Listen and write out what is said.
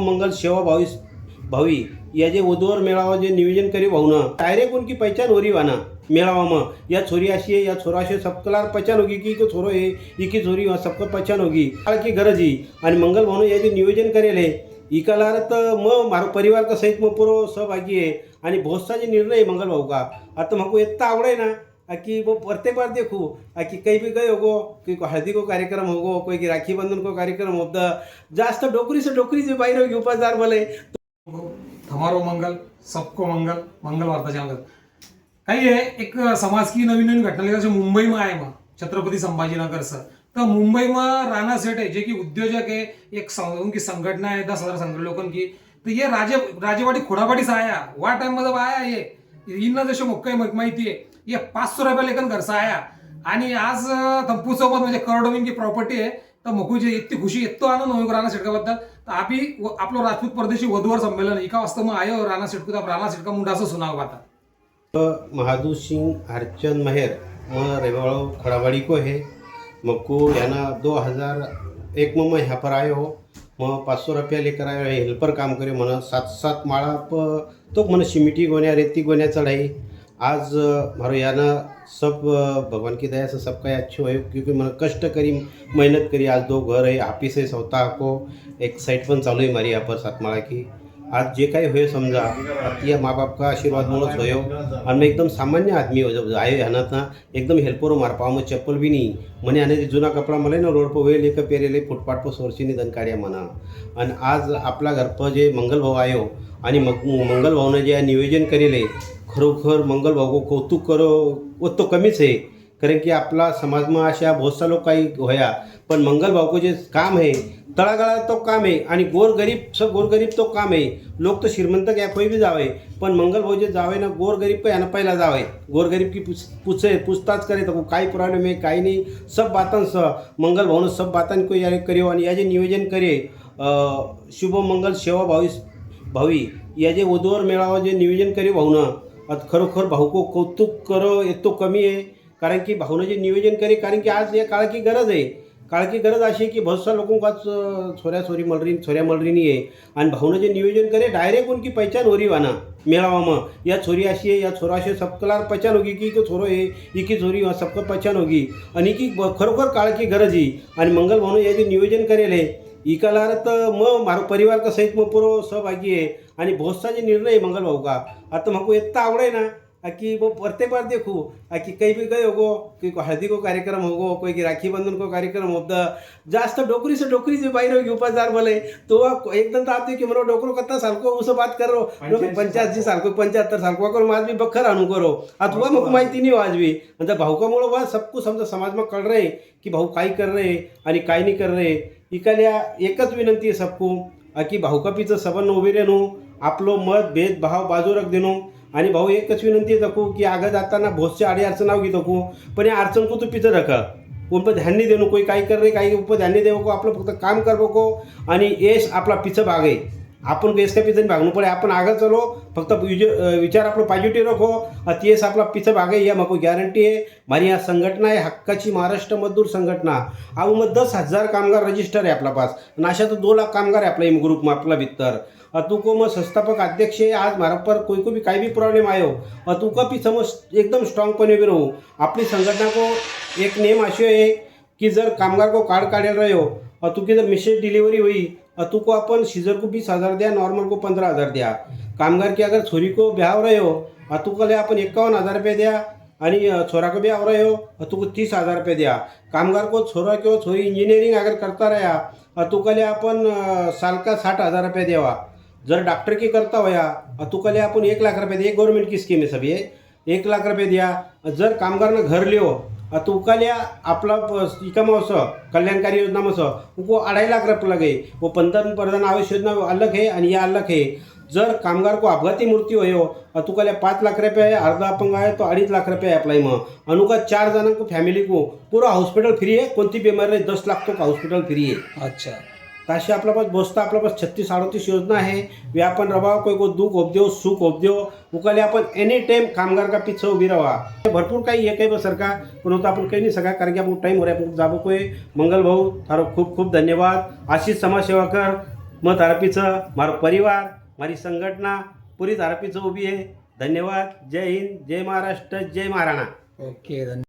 मंगल सेवा भावी भावी. या जे वधूवर मेळावा जे नियोजन करी भाऊनं. डायरेक्ट कोणकी पहचान हो वाना. मेळावा में या छोरी अशी आहे या छोरा अशी है, सबकला पहचान होगी की छोरो हे इकी छोरी वहाँ सबको पहचान होगी. की गरज ही. आणि मंगल भाऊन या जे नियोजन करेल. हे इकाला तर मग मारो परिवार का सहित मग पुरो सहभागी आहे. आणि भोसचा जे निर्णय आहे मंगल भाऊ का आता मग इतना आवड़े ना कि वो प्रत्येक बार देखू कि कहीं भी गए होगो कोई हल्दी को कार्यक्रम होगो कोई की राखी बंधन को कार्यक्रम होता जास्त डोकरी से डोकरी से बाहर होगी उपजदार हमारो मंगल सबको मंगल मंगल वार्ताच्या मंगल काही आहे एक समाज की नवीन नवीन घटना जैसे मुंबई आहे मग छत्रपती संभाजीनगर सर. तो मुंबई राणा सेठ है जे की उद्योजक है एक सं- उनकी संघटना आहे दस हजार संघ लोकन की तो ये राजे राजेवाडी खोडावाडी आया वा टाइममध्ये आया ये इन्ना जसे मोक्का माहिती आहे. ये पाच सौ रुपये लेखन घरचा आया आणि आज तंपू सोबत म्हणजे करोडोंची प्रॉपर्टी आहे. तर मकुजी इतकी खुशी इतको आनंद होईल राणा शेटकाबद्दल. तर आम्ही व- आपलं राजपूत परदेशी वधूवर संमेलन. एका वाजता मग आयो राणा शेटकू तर राणा शेटका मुंडा असं सुनाव आता. महादू सिंग हरचंद मेहर म रेवाळो खड़ावाड़ी को है. मक्को याना दो हज़ार एक मग ह्या पर आयो. मग पाँच रुपया लेकर आयो. हेल्पर काम करे म्हणा सात सात माळा प तो म्हण शिमिटी गोण्या रेती गोण्या चढ़ाई. आज अ, मारो याना सब भगवान की दया से सबका अच्छो हो क्योंकि मैं कष्ट करी मेहनत करी आज दो घर है ऑफिस है स्वतः को एक साईट पण चालू आहे मारी यहाँ पर सातमाळा की. आज जे काही होय समजा या माँ बाप का आशीर्वाद म्हणूनच होयो हो. आणि मी एकदम सामान्य आदमी हो जब आहे ह्यानात ना एकदम हेल्पर हो मार पाव मग चप्पल बी नाही म्हणे आणि जुना कपडा मला ना रोड पर वेळ लेकर पेरेले फुटपाथ पर सोरशीने दनकाड्या म्हणा. आणि आज आपला घर जे मंगल भाऊ आयो हो, आणि मग मंगल भाऊनं जे नियोजन करेले खरोखर मंगल भाऊ कौतुक करो व तो कमीच आहे कारण की आपला समाजमा अशा भोसा लोक काही होया पण मंगल भाऊ जे काम आहे तळागाळा तो काम आहे आणि गोरगरीब सब गोरगरीब तो काम आहे लोक तो श्रीमंत या कोई भी जावे पण मंगल भाऊ जे जावे ना गोरगरीब पे यानं पहिला जावे। गोरगरीब की पूछ पूछे पूछताछ करे तर काय प्रॉब्लेम आहे काही नाही सब बातन स मंगल भाऊनं सब बातां को यारे करियो आणि याचे नियोजन करे शुभ मंगल सेवा भावी भावी या जे वधूवर मेळावा जे नियोजन करे भाऊनं खरोखर भाऊको कौतुक करो येतो कमी आहे कारण की भाऊनं जे नियोजन करे कारण की आज या काळाची गरज आहे। काळाची गरज अशी आहे की भरसा लोकांकाच छोऱ्या छोरी मलरी छोऱ्या मलरीनी आहे. आणि भाऊनं जे नियोजन करे डायरेक्ट उनकी पहचान होरी वाना मेळावा मग या छोरी अशी आहे या छोरा अशी सबकला पहचान होगी की को छोरो आहे इकी छोरी सबक सबको पहचान होगी. आणि की खरोखर काळाची गरज ही आणि मंगल भाऊनं याचे नियोजन करेल आहे इकाला तर मग मारो परिवार का सहित मग पुरो सहभागी आहे. आणि बहुत जे निर्णय मंगल भाऊ का. आता मग इतना आवड़े ना. कि वो प्रत्येक बार देखू. कि कहीं भी गए होगो कि कोई हल्दी को कार्यक्रम होगो कोई की राखी बंधन को कार्यक्रम होता. जास्त डोकरी से डोकरी से बाहर उपजदार बोले तो वो एकदम तो आप देखिए मरो डोकरो कितना साल को उससे बात करो. पंचायत साल को पंचहत्तर साल को करो आज भी बखर आणू करो. आता हुआ मुझको माहिती नहीं हो आज भी. मतलब भाऊ का मुळे वह सब कुछ समजा समाज में कर रहे कि भाऊ काय कर रहे आणि काय नहीं कर रहे. इकाल्या एकच विनंती आहे सबको की भाऊकापीचं सबन उभे रेणू आपलो मत भेदभाव बाजू रख देणू. आणि भाऊ एकच विनंती आहे की आगं जाताना भोसचे आडी अडचण नाव घेत को पण या अडचण को तू पिचं रखा उन ध्यान नाही देणू कोई काही कर रे काही उप ध्यान नहीं देवो को आपलं फक्त काम करबो नको आणि यश आपला पिचं भाग आहे. आपण बेस इसका पिचं भागणं पडे आपण आग चलो फक्त विज- विचार आपलं पॉझिटिव्ह रखो अति आपला पिचं भाग आहे या मग गॅरंटी आहे. मारी या संघटना आहे हक्काची महाराष्ट्र मजदूर संघटना. अहो मग दस हजार कामगार रजिस्टर आहे आपला पास. आणि अशा तर दो लाख कामगार आहे आपला ग्रुप में आपला भीतर. अतु को मग संस्थापक अध्यक्ष आहे आज हमारा पर कोई को भी काही भी प्रॉब्लेम आयो हो. अतु का भी समज एकदम स्ट्रॉंगपणे उभी राहू. आपली संघटना को एक नेम अशी आहे की जर कामगार को कार्ड काढायला रहो अतु की जर मिसेज डिलिव्हरी होई अतु को अपन सीजर को बीस हज़ार दिया नॉर्मल को पंद्रह हज़ार दिया। कामगार की अगर छोरी को ब्याह हो रहे हो अतु को ले अपन इक्यावन हज़ार रुपये दिया आणि छोरा को ब्याह हो रहे हो अतु को तीस हज़ार रुपये दिया। कामगार को छोरा को छोरी इंजीनियरिंग अगर करता रहा अतु को ले अपन साल का साठ हज़ार रुपये देवा जर डॉक्टर की करता होया अतुकले आपण एक लाख रुपये दे एक गवर्नमेंट की स्कीम आहे सभी एक लाख रुपये द्या। जर कामगारनं घर लियो तुकाल्या आपला इकम असं कल्याणकारी योजना असं उको अढाई लाख रुपये लगे. व पंतप्रधान आवास योजना अलग है आणि या अलग है. जर कामगार को अपघाती मृत्यू होयो तुकाल्या पाच लाख रुपये आहे अर्धा अपंग आहे तो अडीच लाख रुपये आहे अप्लाई मग अनुका चार जणांक फॅमिली को पूरा हॉस्पिटल फ्री आहे कोणती बीमारी नाही दस लाख तो हॉस्पिटल फ्री आहे. अच्छा. ताशी आपल्या पास बोसता आपला पास छत्तीस अड़तीस योजना आहे. व्यापन रवा कोई को दुख उपदेव सुख उपदेव उकाले आपण एनी टाईम कामगार का पीछे उभी राहा भरपूर काही हे काही बस का पण होतं आपण काही नाही सगळा कारण की आपण टाईम वर आपण कोय मंगल भाऊ थारो खूप खूप धन्यवाद. अशीच समाजसेवा कर मग थारापीचं मारो परिवार मारी संघटना पुरी थारापीचं उभी आहे. धन्यवाद. जय हिंद जय महाराष्ट्र जय महाराणा. ओके धन्यवाद